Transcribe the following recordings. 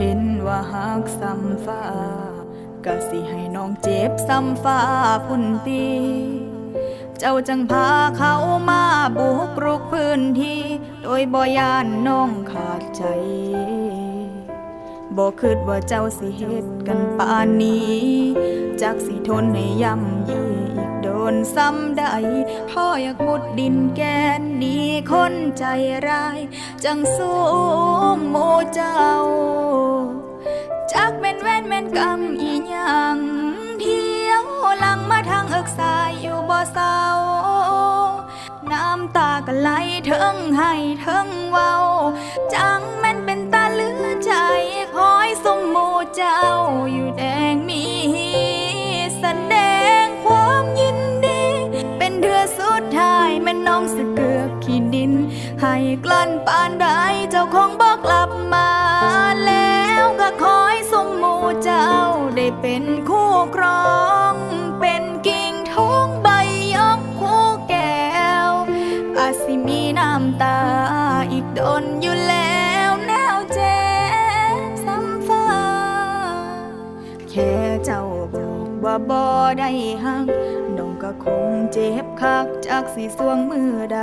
หักซ้ำฟ้ากะสิให้น้องเจ็บซ้ำฟ้าพุ่นตีเจ้าจังพาเขามาบุกรุกพื้นที่ โดยบ่ยานน้องขาดใจบ่คิดว่าเจ้าสิเฮ็ดกันป่านนี้จักสิทนให้ย่ำยีอีกโดนซ้ำใดพ่ออยากมุดดินแกนนี คนใจร้าย จังสู้โมเจ้า จักเป็นแว่นแม่นกำอีหยังเที่ยวหลังมาทางเอิกสายอยู่บ่เศร้า น้ำตาก็ไหลเทิงให้เทิงเว้า จังแม่นเป็นตาเหลือใจ คอยสมโมเจ้าอยู่แดงมีแสดงความยินดี เป็นเดือสุดท้ายแม่นน้องสิ ให้กลั้นปานใดเจ้าคงบอกกลับมาแล้วก็คอยสมโมเจ้าได้เป็นคู่ครอง เป็นกิ่งท้องใบยกคู่แก้วอาจสิมีน้ำตาอีกดนอยู่แล้ว ว่าบ่ได้หักน้องก็คงเจ็บคักจากสีสวงมือใด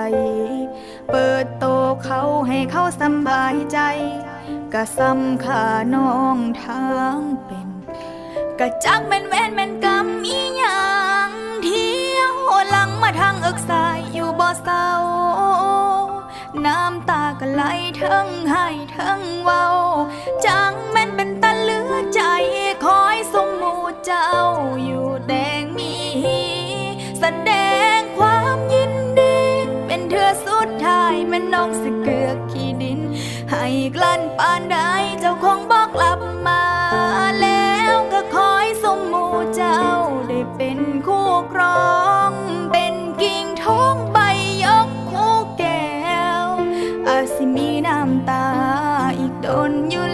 เปิดโตเขาให้เขาสำบายใจ ก็ซ้ำค่าน้องทางเป็นกะจักแม่นแว่นแม่นกำอีหยังเที่ยวหลังมาทางเอิกสายอยู่บ่เศร้าน้ำตาก็ไหลเทิงให้เทิงเว้า ม่นน้องสิเกือกขี้ดิน ให้กลั้นปานใดเจ้าคงบอกกลับมา แล้วก็คอยสมมูเจ้าได้เป็นคู่ครอง เป็นกิ่งท้องใบยกคู่แก้วอาจสิมีน้ำตาอีกตนอยู่